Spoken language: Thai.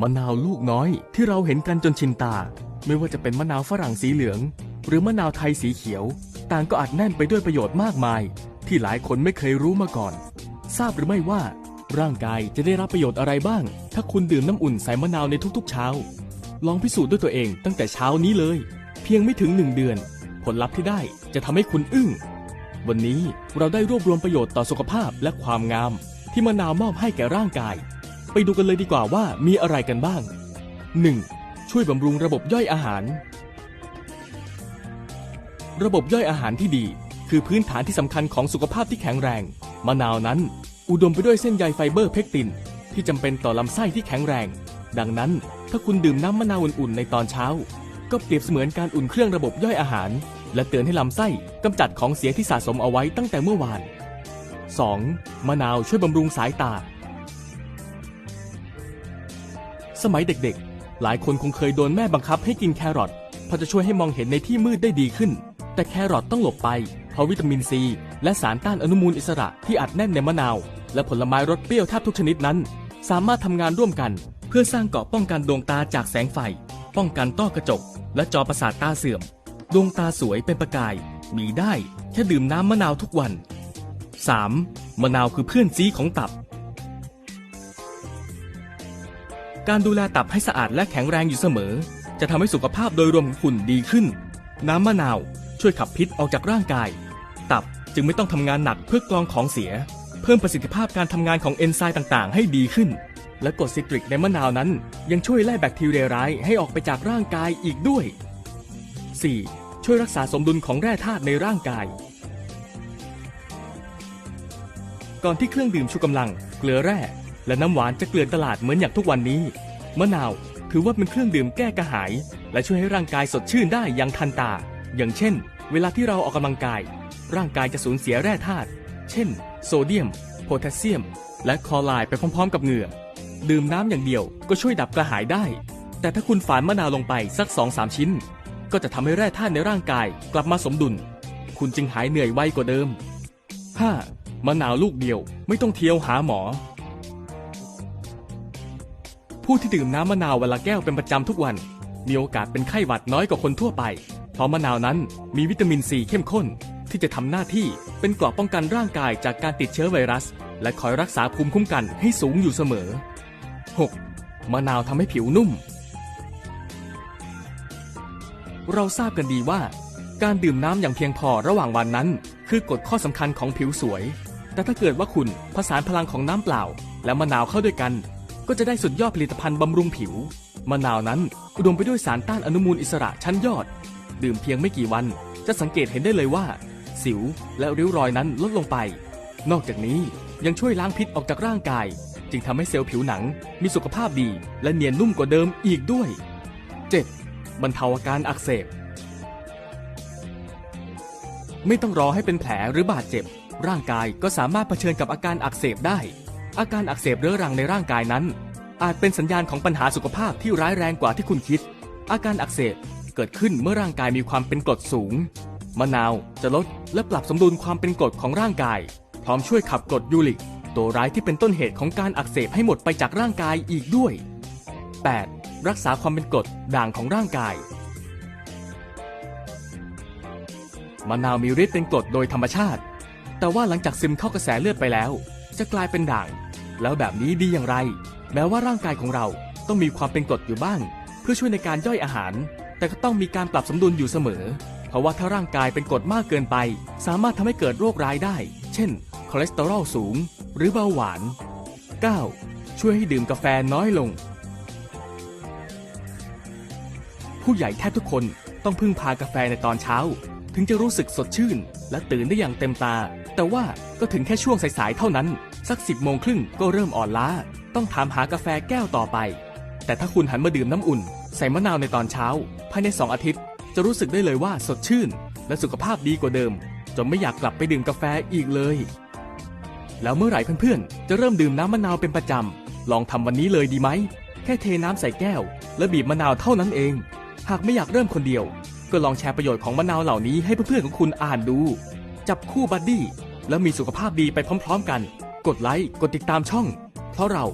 มะนาวลูกน้อยที่เราเห็นกันจนชินตา ไม่ว่าจะเป็นมะนาวฝรั่งสีเหลือง หรือมะนาวไทยสีเขียว ต่างก็อัดแน่นไปด้วยประโยชน์มากมาย ที่หลายคนไม่เคยรู้มาก่อน ทราบหรือไม่ว่า ร่างกายจะได้รับประโยชน์อะไรบ้าง ถ้าคุณดื่มน้ำอุ่นใส่มะนาวในทุกๆ เช้า ลองพิสูจน์ด้วยตัวเองตั้งแต่เช้านี้เลย เพียงไม่ถึงหนึ่งเดือน ผลลัพธ์ที่ได้จะทำให้คุณอึ้งวันนี้เราได้รวบรวมประโยชน์ต่อสุขภาพและความงาม ที่มะนาวมอบให้แก่ร่างกาย ไปดูกันเลยดีกว่าว่ามีอะไรกันบ้าง 1. ช่วยบำรุงระบบย่อยอาหาร ระบบย่อยอาหารที่ดี คือพื้นฐานที่สำคัญของสุขภาพที่แข็งแรง มะนาวนั้น อุดมไปด้วยเส้นใยไฟเบอร์เพกติน ที่จำเป็นต่อลำไส้ที่แข็งแรง ดังนั้นถ้าคุณดื่มน้ำมะนาวอุ่นๆในตอนเช้า ก็เปรียบเสมือนการอุ่นเครื่องระบบย่อยอาหาร และเตือนให้ลำไส้กำจัดของเสียที่สะสมเอาไว้ตั้งแต่เมื่อวาน 2. มะนาวช่วยบำรุงสายตา สมัยเด็กๆ หลายคนคงเคยโดนแม่บังคับให้กินแครอทเพราะจะช่วยให้มองเห็นในที่มืดได้ดีขึ้น แต่แครอทต้องหลบไป เพราะวิตามินซี และสารต้านอนุมูลอิสระที่อัดแน่นในมะนาว และผลไม้รสเปรี้ยวแทบทุกชนิดนั้น สามารถทำงานร่วมกัน เพื่อสร้างเกราะป้องกันดวงตาจากแสงไฟ ป้องกันต้อกระจก และจอประสาทตาเสื่อม ดวงตาสวยเป็นประกาย มีได้แค่ดื่มน้ำมะนาวทุกวัน 3. มะนาวคือเพื่อนซีของตับ การดูแลตับให้สะอาดและแข็งแรงอยู่เสมอ จะทำให้สุขภาพโดยรวมของคุณดีขึ้น น้ำมะนาวช่วยขับพิษออกจากร่างกาย ตับจึงไม่ต้องทำงานหนักเพื่อกรองของเสีย เพิ่มประสิทธิภาพการทำงานของเอนไซม์ต่างๆ ให้ดีขึ้น และกรดซิตริกในมะนาวนั้น ยังช่วยไล่แบคทีเรียร้ายให้ออกไปจากร่างกายอีกด้วย 4. ช่วยรักษาสมดุลของแร่ธาตุในร่างกาย ก่อนที่เครื่องดื่มชูกำลัง เกลือแร่ และน้ำหวานจะเกลื่อนตลาดเหมือนอย่างทุกวันนี้ มะนาวถือว่าเป็นเครื่องดื่มแก้กระหาย และช่วยให้ร่างกายสดชื่นได้อย่างทันตา อย่างเช่น เวลาที่เราออกกำลังกาย ร่างกายจะสูญเสียแร่ธาตุ เช่น โซเดียม โพแทสเซียม และคลอไรด์ไปพร้อม ๆ กับเหงื่อ ดื่มน้ำอย่างเดียวก็ช่วยดับกระหายได้ แต่ถ้าคุณฝานมะนาวลงไปสัก2-3ชิ้น ก็จะทำให้แร่ธาตุในร่างกายกลับมาสมดุล คุณจึงหายเหนื่อยไวกว่าเดิม 5. มะนาวลูกเดียวไม่ต้องเที่ยวหาหมอ ผู้ที่ดื่มน้ำมะนาววันละแก้วเป็นประจำทุกวัน มีโอกาสเป็นไข้หวัดน้อยกว่าคนทั่วไป เพราะมะนาวนั้นมีวิตามินซีเข้มข้น ที่จะทำหน้าที่เป็นเกราะป้องกันร่างกายจากการติดเชื้อไวรัส และคอยรักษาภูมิคุ้มกันให้สูงอยู่เสมอ 6. มะนาวทำให้ผิวนุ่ม เราทราบกันดีว่า การดื่มน้ำอย่างเพียงพอระหว่างวันนั้น คือกฎข้อสำคัญของผิวสวย แต่ถ้าเกิดว่าคุณผสานพลังของน้ำเปล่า และมะนาวเข้าด้วยกัน ก็จะได้สุดยอดผลิตภัณฑ์บำรุงผิว มะนาวนั้นอุดมไปด้วยสารต้านอนุมูลอิสระชั้นยอด ดื่มเพียงไม่กี่วัน จะสังเกตเห็นได้เลยว่า สิวและริ้วรอยนั้นลดลงไป นอกจากนี้ยังช่วยล้างพิษออกจากร่างกาย จึงทำให้เซลล์ผิวหนังมีสุขภาพดี และเนียนนุ่มกว่าเดิมอีกด้วย 7. บรรเทาอาการอักเสบ ไม่ต้องรอให้เป็นแผลหรือบาดเจ็บ ร่างกายก็สามารถเผชิญกับอาการอักเสบได้ อาการอักเสบเรื้อรังในร่างกายนั้น อาจเป็นสัญญาณของปัญหาสุขภาพที่ร้ายแรงกว่าที่คุณคิด อาการอักเสบเกิดขึ้นเมื่อร่างกายมีความเป็นกรดสูง มะนาวจะลดและปรับสมดุลความเป็นกรดของร่างกาย พร้อมช่วยขับกรดยูริก ตัวร้ายที่เป็นต้นเหตุของการอักเสบให้หมดไปจากร่างกายอีกด้วย 8. รักษาความเป็นกรดด่างของร่างกาย มะนาวมีฤทธิ์เป็นกรดโดยธรรมชาติ แต่ว่าหลังจากซึมเข้ากระแสเลือดไปแล้ว จะกลายเป็นด่าง แล้วแบบนี้ดีอย่างไร แม้ว่าร่างกายของเราต้องมีความเป็นกรดอยู่บ้าง เพื่อช่วยในการย่อยอาหาร แต่ก็ต้องมีการปรับสมดุลอยู่เสมอ เพราะว่าถ้าร่างกายเป็นกรดมากเกินไป สามารถทำให้เกิดโรคร้ายได้ เช่น คอเลสเตอรอลสูง หรือเบาหวาน 9. ช่วยให้ดื่มกาแฟน้อยลง ผู้ใหญ่แทบทุกคนต้องพึ่งพากาแฟในตอนเช้า ถึงจะรู้สึกสดชื่น และตื่นได้อย่างเต็มตา แต่ว่าก็ถึงแค่ช่วงสายๆเท่านั้น สักสิบโมงครึ่งก็เริ่มอ่อนล้า ต้องถามหากาแฟแก้วต่อไป แต่ถ้าคุณหันมาดื่มน้ำอุ่น ใส่มะนาวในตอนเช้า ภายใน 2 อาทิตย์ จะรู้สึกได้เลยว่าสดชื่น และสุขภาพดีกว่าเดิม จนไม่อยากกลับไปดื่มกาแฟอีกเลย แล้วเมื่อไหร่เพื่อนๆ จะเริ่มดื่มน้ำมะนาวเป็นประจำ ลองทำวันนี้เลยดีไหม แค่เทน้ำใส่แก้ว และบีบมะนาวเท่านั้นเอง หากไม่อยากเริ่มคนเดียว ก็ลองแชร์ประโยชน์ของมะนาวเหล่านี้ให้เพื่อนๆของคุณอ่านดู จับคู่บัดดี้แล้วมีสุขภาพดีไปพร้อม ๆ กัน กดไลค์ กดติดตามช่อง เพราะเรา